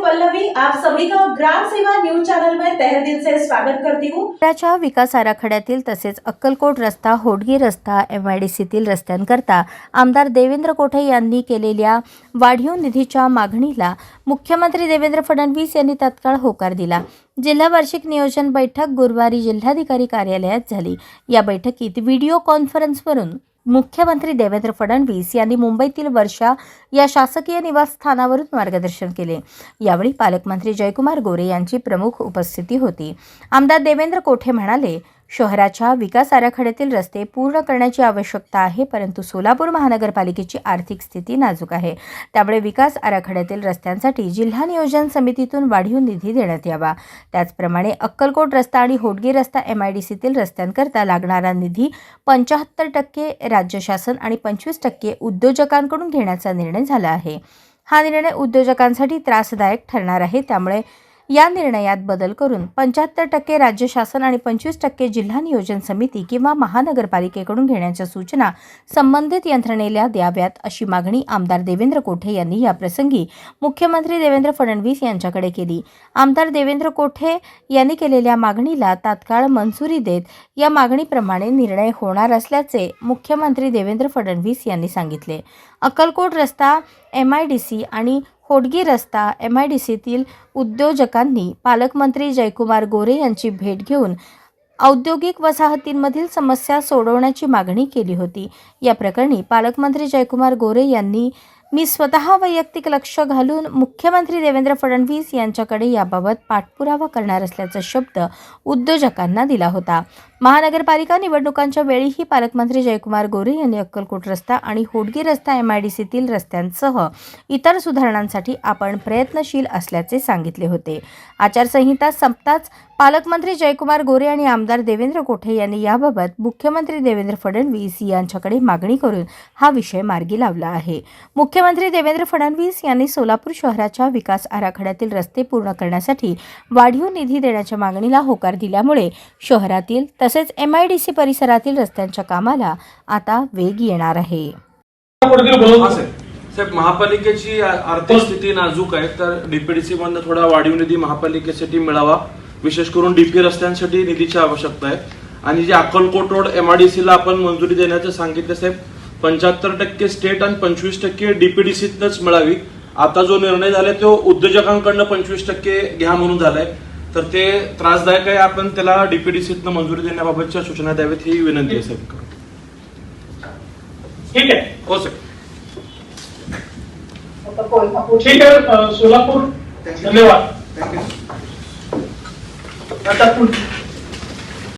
हूँ पल्लवी आप सभी का ग्राम सेवा न्यूज चैनल में तहे दिल से स्वागत करती हूँ। विकास आराखड्यातील तसेच अक्कलकोट रस्ता होडगी रस्ता एम आय डी सीतील रस्त्यांकरता आमदार देवेंद्र कोठे यांनी केलेल्या वाढीव निधीच्या मागणीला मुख्यमंत्री देवेंद्र फडणवीस यांनी तत्काळ होकार दिला. जिल्हा वार्षिक नियोजन बैठक गुरुवारी जिल्हाधिकारी कार्यालयात झाली. या बैठकीत व्हिडिओ कॉन्फरन्सवरून मुख्यमंत्री देवेंद्र फडणवीस यांनी मुंबईतील वर्षा या शासकीय निवासस्थानावरून मार्गदर्शन केले. यावेळी पालकमंत्री जयकुमार गोरे यांची प्रमुख उपस्थिती होती. आमदार देवेंद्र कोठे म्हणाले शहराच्या विकास आराखड्यातील रस्ते पूर्ण करण्याची आवश्यकता आहे परंतु सोलापूर महानगरपालिकेची आर्थिक स्थिती नाजूक आहे. त्यामुळे विकास आराखड्यातील रस्त्यांसाठी जिल्हा नियोजन समितीतून वाढीव निधी देण्यात यावा. त्याचप्रमाणे अक्कलकोट रस्ता आणि होडगी रस्ता एम आय डी सीतील रस्त्यांकरता लागणारा निधी पंच्याहत्तर टक्के राज्य शासन आणि पंचवीस टक्के उद्योजकांकडून घेण्याचा निर्णय झाला आहे. हा निर्णय उद्योजकांसाठी त्रासदायक ठरणार आहे त्यामुळे या निर्णयात बदल करून पंच्याहत्तर टक्के राज्य शासन आणि पंचवीस टक्के जिल्हा नियोजन समिती किंवा महानगरपालिकेकडून घेण्याच्या सूचना संबंधित यंत्रणेला द्याव्यात अशी मागणी आमदार देवेंद्र कोठे यांनी याप्रसंगी मुख्यमंत्री देवेंद्र फडणवीस यांच्याकडे केली. आमदार देवेंद्र कोठे यांनी केलेल्या मागणीला तात्काळ मंजुरी देत या मागणीप्रमाणे निर्णय होणार असल्याचे मुख्यमंत्री देवेंद्र फडणवीस यांनी सांगितले. अक्कलकोट रस्ता एम आय डी सी आणि होडगी रस्ता एम आय डी सीतील उद्योजकांनी पालकमंत्री जयकुमार गोरे यांची भेट घेऊन औद्योगिक वसाहतींमधील समस्या सोडवण्याची मागणी केली होती. या प्रकरणी पालकमंत्री जयकुमार गोरे यांनी मी स्वतः वैयक्तिक लक्ष घालून मुख्यमंत्री देवेंद्र फडणवीस यांच्याकडे याबाबत पाठपुरावा करणार असल्याचा शब्द उद्योजकांना दिला होता. महानगरपालिका निवडणुकांच्या वेळीही पालकमंत्री जयकुमार गोरे यांनी अक्कलकोट रस्ता आणि होडगी रस्ता एम आय डी सीतील रस्त्यांसह इतर सुधारणांसाठी आपण प्रयत्नशील असल्याचे सांगितले होते. आचारसंहिता संपताच पालकमंत्री जयकुमार गोरे आणि आमदार देवेंद्र कोठे यांनी याबाबत मुख्यमंत्री देवेंद्र फडणवीस यांच्याकडे मागणी करून हा विषय मार्गी लावला आहे. मुख्यमंत्री देवेंद्र फडणवीस यांनी सोलापूर शहराच्या विकास आराखड्यातील रस्ते पूर्ण करण्यासाठी वाढीव निधी देण्याच्या मागणीला होकार दिल्यामुळे शहरातील तसेच एम आय डी सी परिसरातील रस्त्यांच्या कामाला आता वेग येणार आहे. साहेब महापालिकेची आर्थिक स्थिती नाजूक आहे तर डीपीडीसी मधनं थोडा वाढीव निधी महापालिकेसाठी मिळावा. विशेष करून डीपी रस्त्यांसाठी निधीची आवश्यकता आहे. आणि जे अक्कलकोट रोड एमआयडीसी ला आपण मंजुरी देण्याचं सांगितलं साहेब पंच्याहत्तर टक्के स्टेट आणि पंचवीस टक्के डीपीडीसीतनच मिळावी. आता जो निर्णय झालाय तो उद्योजकांकडनं पंचवीस टक्के घ्या म्हणून झालाय. तर ते त्रासदायक आहे. आपण त्याला डीपीडीसीतनं मंजुरी देण्याबाबतच्या सूचना द्याव्यात ही विनंती आहे साहेब. ठीक आहे. हो साहेब. ठीक आहे सोलापूर. धन्यवाद. आता पुढे